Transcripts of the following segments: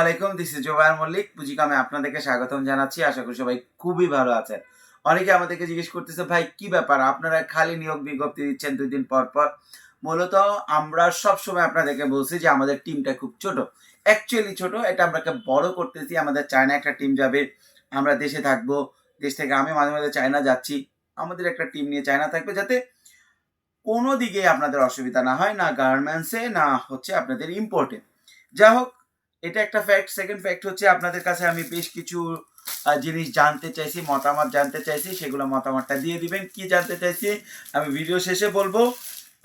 আলাইকুম this is Zubair Mallick. পুঁজিকামে আপনাদেরকে স্বাগতম জানাচ্ছি। আশা করি সবাই খুবই ভালো আছেন। অনেকে আমাদেরকে জিজ্ঞেস করতেছে, ভাই, কি ব্যাপার? আপনারা খালি নিয়োগ বিজ্ঞপ্তি দিচ্ছেন দুই দিন পর পর? মূলত আমরা সব সময় আপনাদেরকে বলছি যে, আমাদের টিমটা খুব ছোট। অ্যাকচুয়ালি ছোট, এটা আমরাকে বড় করতেছি। আমাদের চায়না একটা টিম যাবে। আমরা দেশে থাকব। দেশ থেকে আমি মাঝে মাঝে চায়না যাচ্ছি। আমাদের একটা টিম নিয়ে চায়না থাকবে যাতে কোনো দিকে আপনাদের অসুবিধা না হয়, না গার্মেন্টসে, না হচ্ছে আপনাদের ইম্পোর্টে যা হোক এটা একটা ফ্যাক্ট সেকেন্ড ফ্যাক্ট হচ্ছে আপনাদের কাছে আমি বেশ কিছু জিনিস জানতে চাইছি, মতামত জানতে চাইছি, সেগুলো মতামতটা দিয়ে দিবেন। কি জানতে চাইছি আমি ভিডিও শেষে বলব।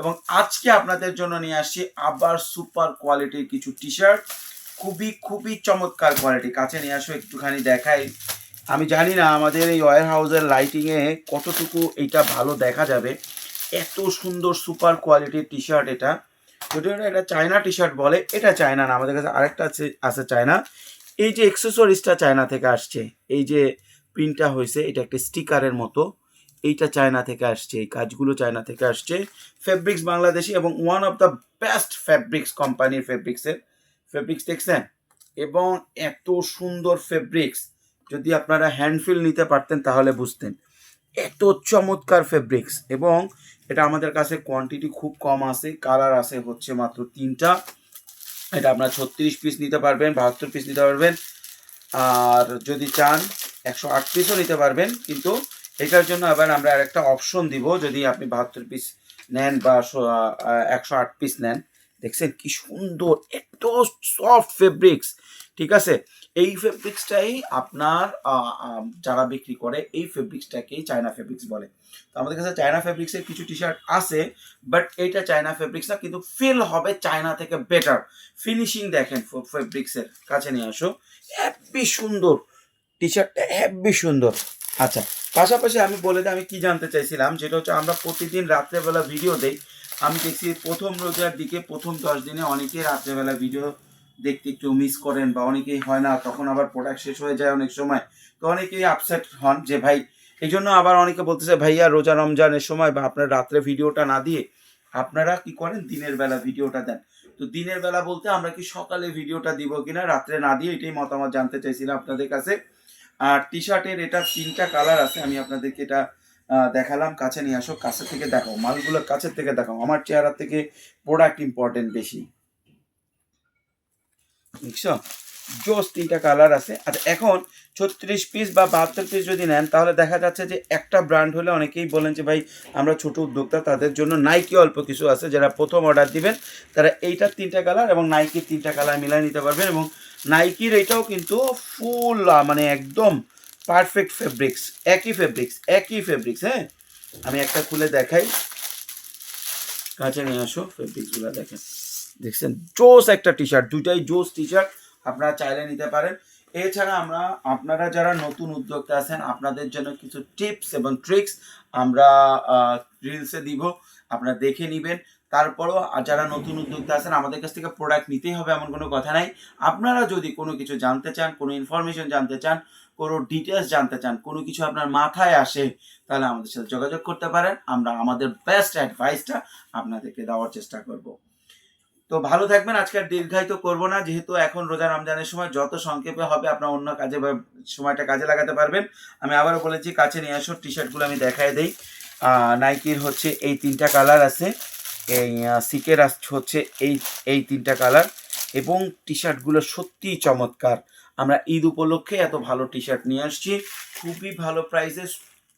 এবং আজকে আপনাদের জন্য নিয়ে আসছি আবার সুপার কোয়ালিটির কিছু টি শার্ট খুবই খুবই চমৎকার কোয়ালিটি কাছে নিয়ে আসো, একটুখানি দেখাই। আমি জানি না আমাদের এই ওয়ার হাউসের লাইটিংয়ে কতটুকু এটা ভালো দেখা যাবে। এত সুন্দর সুপার কোয়ালিটির টি শার্ট এটা। এটা একটা চায়না টি শার্ট বলে, এটা চায়না না, আমাদের কাছে আরেকটা আছে আছে চায়না। এই যে এক্সেসরিজটা চায়না থেকে আসছে, এই যে প্রিন্টটা হয়েছে, এটা একটা স্টিকারের মতো, এইটা চায়না থেকে আসছে, এই কাজগুলো চায়না থেকে আসছে। ফেব্রিক্স বাংলাদেশি এবং one of the best fabrics কোম্পানির ফেব্রিক্সের ফেব্রিক্স দেখছেন? এবং এত সুন্দর ফেব্রিক্স যদি আপনারা হ্যান্ডফিল নিতে পারতেন তাহলে বুঝতেন। এত চমৎকার ফেব্রিক্স এবং এটা আমাদের কাছে কোয়ান্টিটি খুব কম আছে কালার আছে হচ্ছে মাত্র তিনটা। এটা আপনার ছত্রিশ পিস নিতে পারবেন, বাহাত্তর পিস নিতে পারবেন, আর যদি চান একশো আট পিসও নিতে পারবেন, কিন্তু এটার জন্য আবার আমরা আরেকটা অপশন দিব, যদি আপনি বাহাত্তর পিস নেন বা একশো আট পিস নেন। দেখছেন কি সুন্দর, এত সফট ফেব্রিক্স ঠিক আছে? এই ফেব্রিক্সটাই আপনার যারা বিক্রি করে, এই ফেব্রিক্সটাকেই চায়না ফেব্রিক্স বলে। তো আমাদের কাছে চায়না ফেব্রিক্সের কিছু টি শার্ট আছে বাট এইটা চায়না ফেব্রিক্স না, কিন্তু ফিল হবে চায়না থেকে বেটার ফিনিশিং দেখেন ফেব্রিক্সের কাছে নিয়ে আসো। হ্যাপি সুন্দর। টি শার্টটা হ্যাপি সুন্দর। আচ্ছা পাশাপাশি আমি বলে দিই, আমি কি জানতে চাইছিলাম, যেটা হচ্ছে আমরা প্রতিদিন রাত্রেবেলা ভিডিও দেই। আমি দেখছি প্রথম রোজার দিকে, প্রথম দশ দিনে অনেকেই রাত্রেবেলা ভিডিও দেখতে একটু মিস করেন বা অনেকেই হয় না, তখন আবার প্রোডাক্ট শেষ হয়ে যায় অনেক সময়। তো অনেকেই আপসেট হন যে, ভাই এই জন্য আবার অনেকে বলতেছে, ভাইয়া, রোজা রমজানের সময় বা আপনার রাত্রে ভিডিওটা না দিয়ে আপনারা কি করেন? দিনের বেলা ভিডিওটা দেন। তো দিনের বেলা বলতে আমরা কি সকালে ভিডিওটা দিব কিনা, রাত্রে না দিয়ে, এটাই মতামত জানতে চাইছিলাম আপনাদের কাছে। আর টি শার্টের এটা তিনটা কালার আছে, আমি আপনাদেরকে এটা দেখালাম, কাছে নিয়ে আসো, কাছে থেকে দেখাও, মালগুলো কাছের থেকে দেখাও, আমার চেহারা থেকে প্রোডাক্ট ইম্পর্টেন্ট বেশি। বুঝছ? জোস তিনটা কালার আছে। আর এখন ছত্রিশ পিস বা বাহাত্তর পিস যদি নেন, তাহলে দেখা যাচ্ছে যে একটা ব্র্যান্ড হলে অনেকেই বলেন যে, ভাই, আমরা ছোট উদ্যোক্তা, তাদের জন্য নাইকি অল্প কিছু আছে, যারা প্রথম অর্ডার দিবেন। তারা এইটার তিনটা কালার এবং নাইকির তিনটা কালার মিলাই নিতে পারবেন এবং নাইকির এইটাও কিন্তু ফুল মানে একদম পারফেক্ট ফেব্রিক্স একই ফেব্রিক্স একই ফেব্রিক্স হ্যাঁ? আমি একটা খুলে দেখাই। কাছে নিয়ে আসো ফেব্রিক্সগুলো দেখেন। দেখছেন? জোস একটা টি শার্ট দুইটাই জোস টি শার্ট আপনারা চাইলে নিতে পারেন। এছাড়া আমরা, আপনারা যারা নতুন উদ্যোক্তা আছেন, আপনাদের জন্য কিছু টিপস এবং ট্রিক্স আমরা রিলসে দিব। আপনারা দেখে নেবেন। তারপরও যারা নতুন উদ্যোক্তা আছেন, আমাদের কাছ থেকে প্রোডাক্ট নিতেই হবে এমন কোনো কথা নাই। আপনারা যদি কোনো কিছু জানতে চান, কোনো ইনফরমেশন জানতে চান, কোনো ডিটেলস জানতে চান, কোনো কিছু আপনার মাথায় আসে, তাহলে আমাদের সাথে যোগাযোগ করতে পারেন। আমরা আমাদের বেস্ট অ্যাডভাইসটা আপনাদেরকে দেওয়ার চেষ্টা করব। তো ভালো থাকবেন, আজকে আর দীর্ঘায়িত করব না, যেহেতু এখন রোজা রমজানের সময় যত সংক্ষেপে হবে আপনার অন্য কাজে সময়টা কাজে লাগাতে পারবেন। আমি আবারও বলেছি, কাছে নিয়ে আসো টি শার্টগুলো আমি দেখাই দিই। নাইকির হচ্ছে এই তিনটা কালার আছে, এই সিকের হচ্ছে এই এই তিনটা কালার এবং টি শার্টগুলো সত্যিই চমৎকার। আমরা ঈদ উপলক্ষে এত ভালো টি শার্ট নিয়ে আসছি, খুবই ভালো প্রাইসে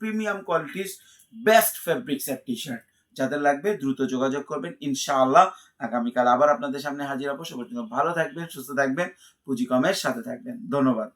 প্রিমিয়াম কোয়ালিটির বেস্ট ফেব্রিক্সের টি শার্ট যাদের লাগবে দ্রুত যোগাযোগ করবেন, ইনশাআল্লাহ। আগামীকাল আবার আপনাদের সামনে হাজির হব। সে পর্যন্ত ভালো থাকবেন, সুস্থ থাকবেন, পুঁজি কমের সাথে থাকবেন। ধন্যবাদ।